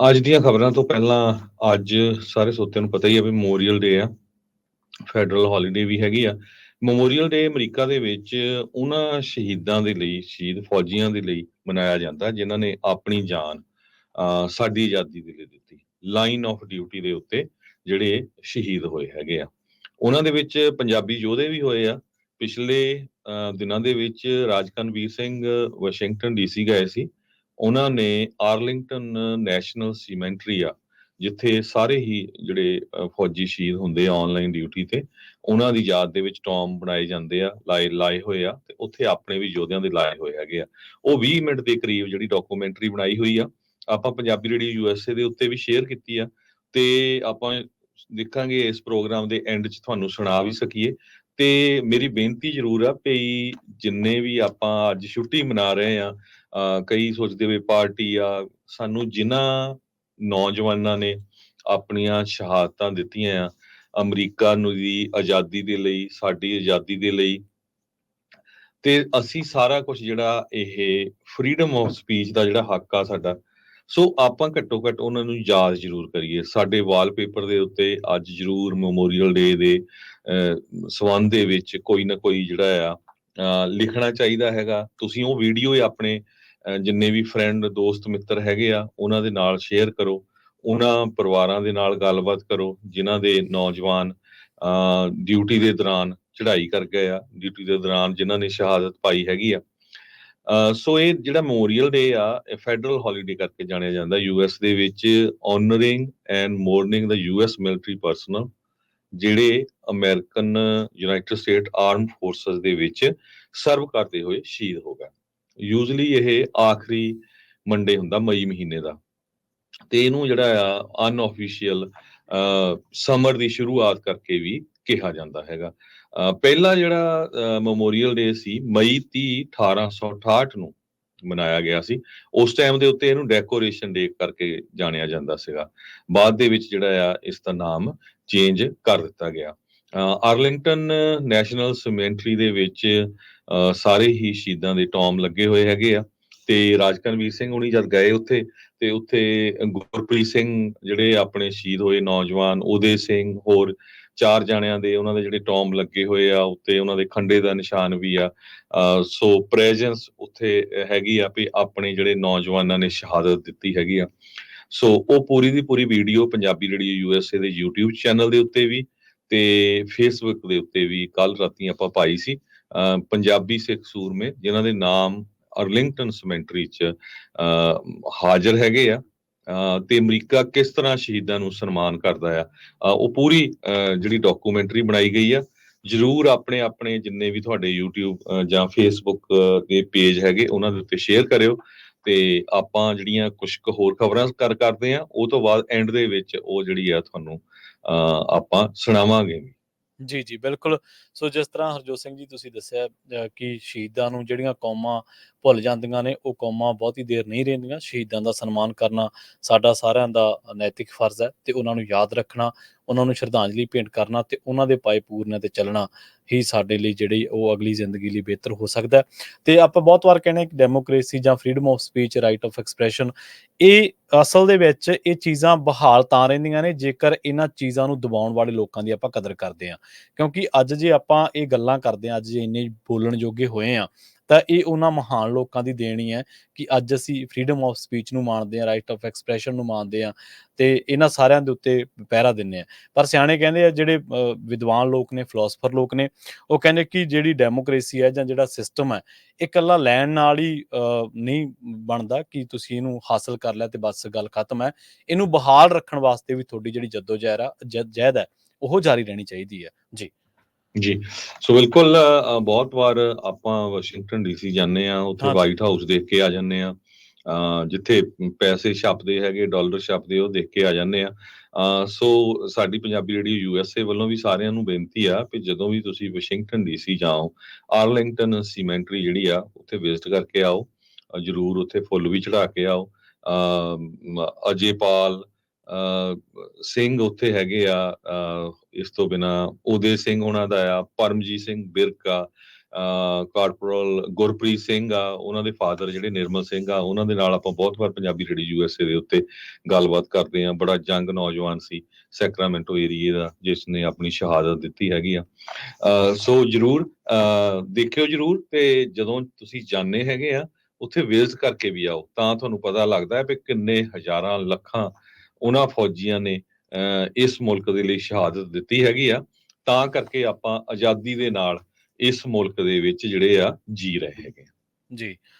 ਅੱਜ ਦੀਆਂ ਖਬਰਾਂ ਤੋਂ ਪਹਿਲਾਂ ਅੱਜ ਸਾਰੇ ਸੋਤਿਆਂ ਨੂੰ ਪਤਾ ਹੀ ਹੈ ਵੀ ਮੈਮੋਰੀਅਲ ਡੇ ਆ ਫੈਡਰਲ ਹੌਲੀਡੇ ਵੀ ਹੈਗੀ ਆ। ਮੈਮੋਰੀਅਲ ਡੇ ਅਮਰੀਕਾ ਦੇ ਵਿੱਚ ਉਹਨਾਂ ਸ਼ਹੀਦਾਂ ਦੇ ਲਈ, ਸ਼ਹੀਦ ਫੌਜੀਆਂ ਦੇ ਲਈ ਮਨਾਇਆ ਜਾਂਦਾ, ਜਿਨ੍ਹਾਂ ਨੇ ਆਪਣੀ ਜਾਨ ਸਾਡੀ ਆਜ਼ਾਦੀ ਦੇ ਲਈ ਦਿੱਤੀ। ਲਾਈਨ ਆਫ ਡਿਊਟੀ ਦੇ ਉੱਤੇ ਜਿਹੜੇ ਸ਼ਹੀਦ ਹੋਏ ਹੈਗੇ ਆ। ਉਹਨਾਂ ਦੇ ਵਿੱਚ ਪੰਜਾਬੀ ਯੋਧੇ ਵੀ ਹੋਏ ਆ। ਪਿਛਲੇ ਦਿਨਾਂ ਦੇ ਵਿੱਚ ਰਾਜਕਨਵੀਰ ਸਿੰਘ ਵਾਸ਼ਿੰਗਟਨ ਡੀਸੀ ਗਏ ਸੀ। ਉਹਨਾਂ ਨੇ ਆਰਲਿੰਗਟਨ ਨੈਸ਼ਨਲ ਸੀਮੈਂਟਰੀ ਆ, ਜਿੱਥੇ ਸਾਰੇ ਹੀ ਜਿਹੜੇ ਫੌਜੀ ਸ਼ਹੀਦ ਹੁੰਦੇ ਆ ਆਨਲਾਈਨ ਡਿਊਟੀ ਤੇ, ਉਹਨਾਂ ਦੀ ਯਾਦ ਦੇ ਵਿੱਚ ਟੌਮ ਬਣਾਏ ਜਾਂਦੇ ਆ, ਲਾਏ ਲਾਏ ਹੋਏ ਆ ਤੇ ਉੱਥੇ ਆਪਣੇ ਵੀ ਯੋਧਿਆਂ ਦੇ ਲਾਏ ਹੋਏ ਹੈਗੇ ਆ। ਉਹ 20 ਮਿੰਟ ਦੇ ਕਰੀਬ ਜਿਹੜੀ ਡਾਕੂਮੈਂਟਰੀ ਬਣਾਈ ਹੋਈ ਆ, ਆਪਾਂ ਪੰਜਾਬੀ ਰੇਡੀਓ ਯੂਐਸਏ ਦੇ ਉੱਤੇ ਵੀ ਸ਼ੇਅਰ ਕੀਤੀ ਆ ਤੇ ਆਪਾਂ ਦੇਖਾਂਗੇ ਇਸ ਪ੍ਰੋਗਰਾਮ ਦੇ ਐਂਡ 'ਚ ਤੁਹਾਨੂੰ ਸੁਣਾ ਵੀ ਸਕੀਏ। ਤੇ ਮੇਰੀ ਬੇਨਤੀ ਜ਼ਰੂਰ ਆ ਵੀ ਜਿੰਨੇ ਵੀ ਆਪਾਂ ਅੱਜ ਛੁੱਟੀ ਮਨਾ ਰਹੇ ਆ ਕਈ ਸੋਚਦੇ ਵੀ ਪਾਰਟੀ ਆ, ਸਾਨੂੰ ਜਿਨ੍ਹਾਂ ਨੌਜਵਾਨਾਂ ਨੇ ਆਪਣੀਆਂ ਸ਼ਹਾਦਤਾਂ ਦਿੱਤੀਆਂ ਆ, ਅਮਰੀਕਾ ਨੂੰ ਦੀ ਆਜ਼ਾਦੀ ਦੇ ਲਈ, ਸਾਡੀ ਆਜ਼ਾਦੀ ਦੇ ਲਈ, ਤੇ ਅਸੀਂ ਸਾਰਾ ਕੁਝ ਜਿਹੜਾ ਇਹ ਫਰੀडम ਆਫ ਸਪੀਚ ਦਾ ਜਿਹੜਾ ਹੱਕ ਆ ਸਾਡਾ ਸੋ ਆਪਾਂ ਘੱਟੋ ਘੱਟ ਉਹਨਾਂ ਨੂੰ ਯਾਦ ਜ਼ਰੂਰ ਕਰੀਏ। ਸਾਡੇ ਵਾਲਪੇਪਰ ਦੇ ਉੱਤੇ ਅੱਜ ਜ਼ਰੂਰ ਮੈਮੋਰੀਅਲ ਡੇ ਦੇ ਅਹ, ਸੰਬੰਧ ਦੇ ਵਿੱਚ ਕੋਈ ਨਾ ਕੋਈ ਜਿਹੜਾ ਆ ਲਿਖਣਾ ਚਾਹੀਦਾ ਹੈਗਾ। ਤੁਸੀਂ ਉਹ ਵੀਡੀਓ ਆਪਣੇ ਜਿੰਨੇ ਵੀ ਫਰੈਂਡ ਦੋਸਤ ਮਿੱਤਰ ਹੈਗੇ ਆ ਉਹਨਾਂ ਦੇ ਨਾਲ ਸ਼ੇਅਰ ਕਰੋ। ਉਹਨਾਂ ਪਰਿਵਾਰਾਂ ਦੇ ਨਾਲ ਗੱਲਬਾਤ ਕਰੋ ਜਿਨ੍ਹਾਂ ਦੇ ਨੌਜਵਾਨ ਡਿਊਟੀ ਦੇ ਦੌਰਾਨ ਚੜ੍ਹਾਈ ਕਰ ਗਏ ਆ। ਡਿਊਟੀ ਦੇ ਦੌਰਾਨ ਜਿਨ੍ਹਾਂ ਨੇ ਸ਼ਹਾਦਤ ਪਾਈ ਹੈਗੀ ਆ। ਸੋ ਇਹ ਜਿਹੜਾ ਮੈਮੋਰੀਅਲ ਡੇ ਆ ਫੈਡਰਲ ਹੌਲੀਡੇ ਕਰਕੇ ਜਾਣਿਆ ਜਾਂਦਾ। ਯੂਐਸ ਦੇ ਵਿੱਚ ਆਨਰਿੰਗ ਐਂਡ ਮੋਰਨਿੰਗ ਦਾ ਯੂਐਸ ਮਿਲਟਰੀ ਪਰਸਨਲ ਜਿਹੜੇ American United State arm forces ਦੇ ਵਿੱਚ ਸਰਵ ਕਰਦੇ ਹੋਏ ਸ਼ਹੀਦ ਹੋ ਗਏ। ਯੂਜ਼ਲੀ ਇਹ ਆਖਰੀ ਮੰਡੇ ਹੁੰਦਾ, ਮਈ ਮਹੀਨੇ ਦਾ। ਤੇ ਇਹਨੂੰ ਜਿਹੜਾ ਆ ਅਨਆਫੀਸ਼ੀਅਲ ਸਮਰ ਦੀ ਸ਼ੁਰੂਆਤ ਕਰਕੇ ਵੀ ਕਿਹਾ ਜਾਂਦਾ ਹੈਗਾ। ਪਹਿਲਾ ਜਿਹੜਾ ਮੈਮੋਰੀਅਲ ਡੇ ਸੀ, ਮਈ 30 1868 ਨੂੰ ਮਨਾਇਆ ਗਿਆ ਸੀ। ਉਸ ਟਾਈਮ ਦੇ ਉੱਤੇ ਇਹਨੂੰ ਡੈਕੋਰੇਸ਼ਨ ਡੇ ਕਰਕੇ ਜਾਣਿਆ ਜਾਂਦਾ ਸੀਗਾ। ਬਾਅਦ ਦੇ ਵਿੱਚ ਜਿਹੜਾ ਆ, ਇਸ ਦਾ ਨਾਮ ਚੇਂਜ ਕਰ ਦਿੱਤਾ ਗਿਆ। ਆਰਲਿੰਗਟਨ ਨੈਸ਼ਨਲ ਸਿਮੈਂਟਰੀ ਦੇ ਵਿੱਚ, ਅਹ ਸਾਰੇ ਹੀ ਸ਼ਹੀਦਾਂ ਦੇ ਟੌਮ ਲੱਗੇ ਹੋਏ ਹੈਗੇ ਆ। ਤੇ ਰਾਜਕਨਵੀਰ ਸਿੰਘ ਹੁਣੀ ਜਦ ਗਏ ਉੱਥੇ, ਤੇ ਉੱਥੇ ਗੁਰਪ੍ਰੀਤ ਸਿੰਘ ਜਿਹੜੇ ਆਪਣੇ ਸ਼ਹੀਦ ਹੋਏ ਨੌਜਵਾਨ ਉਦੇ ਸਿੰਘ ਹੋਰ ਚਾਰ ਜਾਣਿਆਂ ਦੇ ਉਹਨਾਂ ਦੇ ਜਿਹੜੇ ਟੌਮ ਲੱਗੇ ਹੋਏ ਆ, ਉੱਤੇ ਉਹਨਾਂ ਦੇ ਖੰਡੇ ਦਾ ਨਿਸ਼ਾਨ ਵੀ ਆ। ਸੋ ਪ੍ਰੈਜ਼ੈਂਸ ਉੱਥੇ ਹੈਗੀ ਆ ਵੀ ਆਪਣੇ ਜਿਹੜੇ ਨੌਜਵਾਨਾਂ ਨੇ ਸ਼ਹਾਦਤ ਦਿੱਤੀ ਹੈਗੀ ਆ। ਸੋ ਉਹ ਪੂਰੀ ਦੀ ਪੂਰੀ ਵੀਡੀਓ ਪੰਜਾਬੀ ਰੇਡੀਓ ਯੂਐਸਏ ਦੇ YouTube ਚੈਨਲ ਦੇ ਉੱਤੇ ਵੀ ਤੇ Facebook ਦੇ ਉੱਤੇ ਵੀ ਕੱਲ ਰਾਤੀ ਆਪਾਂ ਪਾਈ ਸੀ। ਅਹ ਪੰਜਾਬੀ ਸਿੱਖ ਸੂਰਮੇ, ਜਿਨ੍ਹਾਂ ਦੇ ਨਾਮ ਅਰਲਿੰਗਟਨ ਸਮੈਂਟਰੀ ਚ, ਅਹ ਹਾਜ਼ਰ ਹੈਗੇ ਆ। ਤੇ ਅਮਰੀਕਾ ਕਿਸ ਤਰ੍ਹਾਂ ਸ਼ਹੀਦਾਂ ਨੂੰ ਸਨਮਾਨ ਕਰਦਾ ਆ? ਉਹ ਪੂਰੀ, ਅਹ ਜਿਹੜੀ ਡਾਕੂਮੈਂਟਰੀ ਬਣਾਈ ਗਈ ਆ, ਜਰੂਰ ਆਪਣੇ ਆਪਣੇ ਜਿੰਨੇ ਵੀ ਤੁਹਾਡੇ YouTube ਜਾਂ Facebook ਦੇ ਪੇਜ ਹੈਗੇ, ਉਹਨਾਂ ਦੇ ਉੱਤੇ ਸ਼ੇਅਰ ਕਰਿਓ। ਤੇ ਆਪਾਂ ਜਿਹੜੀਆਂ ਕੁਝ ਕੁ ਹੋਰ ਖਬਰਾਂ ਕਰ ਕਰਦੇ ਆ, ਉਹ ਤੋਂ ਬਾਅਦ ਐਂਡ ਦੇ ਵਿੱਚ ਉਹ ਜਿਹੜੀ ਆ ਤੁਹਾਨੂੰ, ਅਹ ਆਪਾਂ ਸੁਣਾਵਾਂਗੇ ਜੀ ਜੀ ਬਿਲਕੁਲ। ਸੋ ਜਿਸ ਤਰ੍ਹਾਂ ਹਰਜੋਤ ਸਿੰਘ ਜੀ ਤੁਸੀਂ ਦੱਸਿਆ ਅ, ਕਿ ਸ਼ਹੀਦਾਂ ਨੂੰ ਜਿਹੜੀਆਂ ਕੌਮਾਂ ਭੁੱਲ ਜਾਂਦੀਆਂ ਨੇ ਉਹ ਕੌਮਾਂ ਬਹੁਤੀ ਦੇਰ ਨਹੀਂ ਰਹਿੰਦੀਆਂ। ਸ਼ਹੀਦਾਂ ਦਾ ਸਨਮਾਨ ਕਰਨਾ ਸਾਡਾ ਸਾਰਿਆਂ ਦਾ ਨੈਤਿਕ ਫਰਜ਼ ਹੈ ਤੇ ਉਹਨਾਂ ਨੂੰ ਯਾਦ ਰੱਖਣਾ ਉਹਨਾਂ ਨੂੰ ਸ਼ਰਧਾਂਜਲੀ ਭੇਂਟ ਕਰਨਾ ਤੇ ਉਹਨਾਂ ਦੇ ਪਾਏ ਪੂਰਨਿਆਂ ਤੇ ਚੱਲਣਾ ਹੀ ਸਾਡੇ ਲਈ ਜਿਹੜੀ ਉਹ ਅਗਲੀ ਜ਼ਿੰਦਗੀ ਲਈ ਬਿਹਤਰ ਹੋ ਸਕਦਾ ਹੈ। ਤੇ ਆਪਾਂ ਬਹੁਤ ਵਾਰ ਕਹਿੰਦੇ ਕਿ ਡੈਮੋਕ੍ਰੇਸੀ ਜਾਂ freedom of speech right of expression ਇਹ ਅਸਲ ਦੇ ਵਿੱਚ ਇਹ ਚੀਜ਼ਾਂ ਬਹਾਲ ਤਾਂ ਰਹਿੰਦੀਆਂ ਨੇ, ਜੇਕਰ ਇਹਨਾਂ ਚੀਜ਼ਾਂ ਨੂੰ ਦਬਾਉਣ ਵਾਲੇ ਲੋਕਾਂ ਦੀ ਆਪਾਂ ਕਦਰ ਕਰਦੇ ਹਾਂ ਕਿਉਂਕਿ ਅੱਜ ਜੇ ਆਪਾਂ ਇਹ ਗੱਲਾਂ ਕਰਦੇ ਹਾਂ, ਅੱਜ ਜੇ ਇੰਨੇ ਬੋਲਣ ਜੋਗੇ ਹੋਏ ਆ ਤਾਂ ਇਹ ਉਹਨਾਂ ਮਹਾਨ ਲੋਕਾਂ ਦੀ ਦੇਣੀ ਹੈ ਕਿ ਅੱਜ ਅਸੀਂ ਫਰੀडम ਆਫ ਸਪੀਚ ਨੂੰ ਮੰਨਦੇ ਹਾਂ ਰਾਈਟ ਆਫ ਐਕਸਪ੍ਰੈਸ਼ਨ ਨੂੰ ਮੰਨਦੇ ਹਾਂ ਤੇ ਇਹਨਾਂ ਸਾਰਿਆਂ ਦੇ ਉੱਤੇ ਪਹਿਰਾ ਦਿੰਨੇ ਆ ਪਰ ਸਿਆਣੇ ਕਹਿੰਦੇ ਆ, ਜਿਹੜੇ ਵਿਦਵਾਨ ਲੋਕ ਨੇ ਫਿਲਾਸਫਰ ਲੋਕ ਨੇ, ਉਹ ਕਹਿੰਦੇ ਕਿ ਜਿਹੜੀ ਡੈਮੋਕ੍ਰੇਸੀ ਹੈ ਜਾਂ ਜਿਹੜਾ ਸਿਸਟਮ ਹੈ, ਇਹ ਇਕੱਲਾ ਲੈਣ ਨਾਲ ਹੀ ਨਹੀਂ ਬਣਦਾ ਕਿ ਤੁਸੀਂ ਇਹਨੂੰ ਹਾਸਲ ਕਰ ਲਿਆ ਤੇ ਬਸ ਗੱਲ ਖਤਮ ਹੈ। ਇਹਨੂੰ ਬਹਾਲ ਰੱਖਣ ਵਾਸਤੇ ਵੀ ਤੁਹਾਡੀ ਜਿਹੜੀ ਜਦੋਜਹਿਦ ਆ ਜਹਿਦ ਹੈ, ਉਹ ਜਾਰੀ ਰਹਿਣੀ ਚਾਹੀਦੀ ਹੈ। ਜੀ। ਜੀ। ਸੋ ਬਿਲਕੁਲ ਬਹੁਤ ਵਾਰ ਆਪਾਂ ਵਾਸ਼ਿੰਗਟਨ ਡੀਸੀ ਜਾਂਦੇ ਆ ਉੱਥੇ। ਵਾਈਟ ਹਾਊਸ ਦੇਖ ਕੇ ਆ ਜਾਂਦੇ ਆ ਜਿੱਥੇ ਪੈਸੇ ਛਾਪਦੇ ਹੈਗੇ ਡਾਲਰ ਛਾਪਦੇ ਉਹ ਦੇਖ ਕੇ ਆ ਜਾਂਦੇ ਆ ਸੋ ਸਾਡੀ ਪੰਜਾਬੀ ਰੇਡੀਓ ਯੂਐਸਏ ਵੱਲੋਂ ਵੀ ਸਾਰਿਆਂ ਨੂੰ ਬੇਨਤੀ ਆ ਕਿ ਜਦੋਂ ਵੀ ਤੁਸੀਂ ਵਾਸ਼ਿੰਗਟਨ ਡੀਸੀ ਜਾਓ ਆਰਲਿੰਗਟਨ ਸੀਮੈਂਟਰੀ ਜਿਹੜੀ ਆ ਉੱਥੇ ਵਿਜ਼ਿਟ ਕਰਕੇ ਆਓ। ਜ਼ਰੂਰ ਉੱਥੇ ਫੁੱਲ ਵੀ ਚੜਾ ਕੇ ਆਓ। ਅਜੇਪਾਲ ਸਿੰਘ ਉੱਥੇ ਹੈਗੇ ਆ ਇਸ ਤੋਂ ਬਿਨਾ ਉਦੇ ਸਿੰਘ ਉਹਨਾਂ ਦਾ ਆ, ਪਰਮਜੀਤ ਸਿੰਘ ਬਿਰਕ ਆ ਕਾਰਪੋਰਲ ਗੁਰਪ੍ਰੀਤ ਸਿੰਘ ਆ, ਉਹਨਾਂ ਦੇ ਫਾਦਰ ਜਿਹੜੇ ਨਿਰਮਲ ਸਿੰਘ ਆ, ਉਹਨਾਂ ਦੇ ਨਾਲ ਆਪਾਂ ਬਹੁਤ ਵਾਰ ਪੰਜਾਬੀ ਰੇਡੀ ਯੂਐਸਏ ਦੇ ਉੱਤੇ ਗੱਲਬਾਤ ਕਰਦੇ ਆ, ਬੜਾ ਜੰਗ ਨੌਜਵਾਨ ਸੀ ਸੈਕਰਾਮੈਂਟੋ ਏਰੀਏ ਦਾ, ਜਿਸ ਨੇ ਆਪਣੀ ਸ਼ਹਾਦਤ ਦਿੱਤੀ ਹੈਗੀ ਆ। ਸੋ ਜਰੂਰ ਦੇਖਿਓ ਜਰੂਰ ਤੇ ਜਦੋਂ ਤੁਸੀਂ ਜਾਣੇ ਹੈਗੇ ਆ, ਉੱਥੇ ਵਿਜ਼ਿਟ ਕਰਕੇ ਵੀ ਆਓ, ਤਾਂ ਤੁਹਾਨੂੰ ਪਤਾ ਲੱਗਦਾ ਹੈ ਕਿ ਕਿੰਨੇ ਹਜ਼ਾਰਾਂ ਲੱਖਾਂ ਉਹਨਾਂ ਫੌਜੀਆਂ ਨੇ, ਅਹ, ਇਸ ਮੁਲਕ ਦੇ ਲਈ ਸ਼ਹਾਦਤ ਦਿੱਤੀ ਹੈਗੀ ਆ। ਤਾਂ ਕਰਕੇ ਆਪਾਂ ਆਜ਼ਾਦੀ ਦੇ ਨਾਲ ਇਸ ਮੁਲਕ ਦੇ ਵਿੱਚ ਜਿਹੜੇ ਆ, ਜੀ ਰਹੇ ਹੈਗੇ ਜੀ।